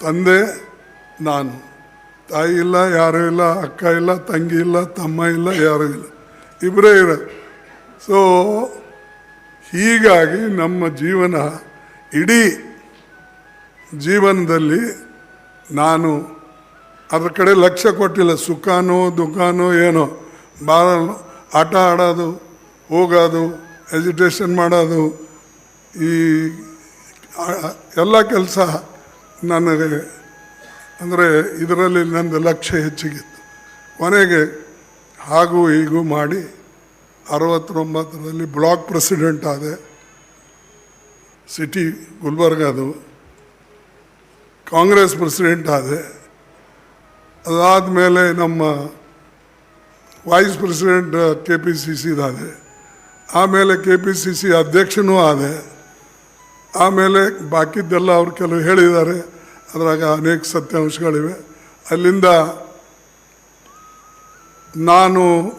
ತಂದೆ ನಾನು. ತಾಯಿ ಇಲ್ಲ, ಯಾರೂ ಇಲ್ಲ, ಅಕ್ಕ ಇಲ್ಲ, ತಂಗಿ ಇಲ್ಲ, ತಮ್ಮ ಇಲ್ಲ, ಯಾರೂ ಇಲ್ಲ. ಇಬ್ಬರೇ ಇರ. ಸೊ ಹೀಗಾಗಿ ನಮ್ಮ ಜೀವನ ಇಡೀ ಜೀವನದಲ್ಲಿ ನಾನು ಅದ್ರ ಕಡೆ ಲಕ್ಷ್ಯ ಕೊಟ್ಟಿಲ್ಲ. ಸುಖನೋ, ದುಃಖನೋ, ಏನೋ. ಭಾಳ ಆಟ ಆಡೋದು, ಹೋಗೋದು ಎಜುಟೇಷನ್ ಮಾಡೋದು, ಈ ಎಲ್ಲ ಕೆಲಸ ನನಗೆ, ಅಂದರೆ ಇದರಲ್ಲಿ ನಂದು ಲಕ್ಷ್ಯ ಹೆಚ್ಚಿಗಿತ್ತು. ಕೊನೆಗೆ ಹಾಗೂ ಹೀಗೂ ಮಾಡಿ ಅರವತ್ತೊಂಬತ್ತರಲ್ಲಿ ಬ್ಲಾಕ್ ಪ್ರೆಸಿಡೆಂಟ್ ಆದೆ ಸಿಟಿ ಗುಲ್ಬರ್ಗದು ಕಾಂಗ್ರೆಸ್ ಪ್ರೆಸಿಡೆಂಟ್ ಆದೆ. ಅದಾದ ಮೇಲೆ ನಮ್ಮ vice president K P C ಸಿದಾದೆ ಆಮೇಲೆ ಕೆ ಪಿ ಸಿ ಸಿ ಅಧ್ಯಕ್ಷನೂ ಆದೆ. ಆಮೇಲೆ ಬಾಕಿದ್ದೆಲ್ಲ ಅವ್ರು ಕೆಲವು ಹೇಳಿದ್ದಾರೆ. ಅದರಾಗ ಅನೇಕ ಸತ್ಯಾಂಶಗಳಿವೆ. ಅಲ್ಲಿಂದ ನಾನು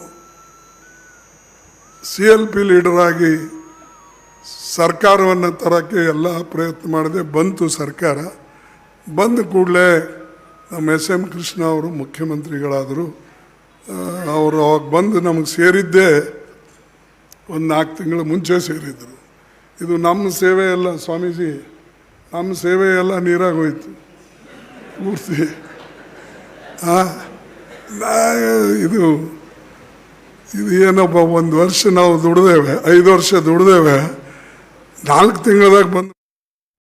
ಸಿ ಎಲ್ ಪಿ ಲೀಡರಾಗಿ ಸರ್ಕಾರವನ್ನು ತರೋಕ್ಕೆ ಎಲ್ಲ ಪ್ರಯತ್ನ ಮಾಡಿದೆ. ಬಂತು ಸರ್ಕಾರ. ಬಂದ ಕೂಡಲೇ ನಮ್ಮ ಎಸ್ ಎಂ ಕೃಷ್ಣ ಅವರು ಮುಖ್ಯಮಂತ್ರಿಗಳಾದರು. ಅವರು ಅವಾಗ ಬಂದು ನಮಗೆ ಸೇರಿದ್ದೇ ಒಂದು ನಾಲ್ಕು ತಿಂಗಳ ಮುಂಚೆ ಸೇರಿದ್ರು. ಇದು ನಮ್ಮ ಸೇವೆ ಎಲ್ಲ ಸ್ವಾಮೀಜಿ. ನಮ್ಮ ಸೇವೆ ಎಲ್ಲ ನೀರಾಗ ಹೋಯ್ತು ಪೂರ್ತಿ ಇದು ಇದು ಏನಪ್ಪ, ಒಂದು ವರ್ಷ ನಾವು ದುಡ್ದೇವೆ, ಐದು ವರ್ಷ ದುಡ್ದೇವೆ, ನಾಲ್ಕು ತಿಂಗಳದಾಗ ಬಂದು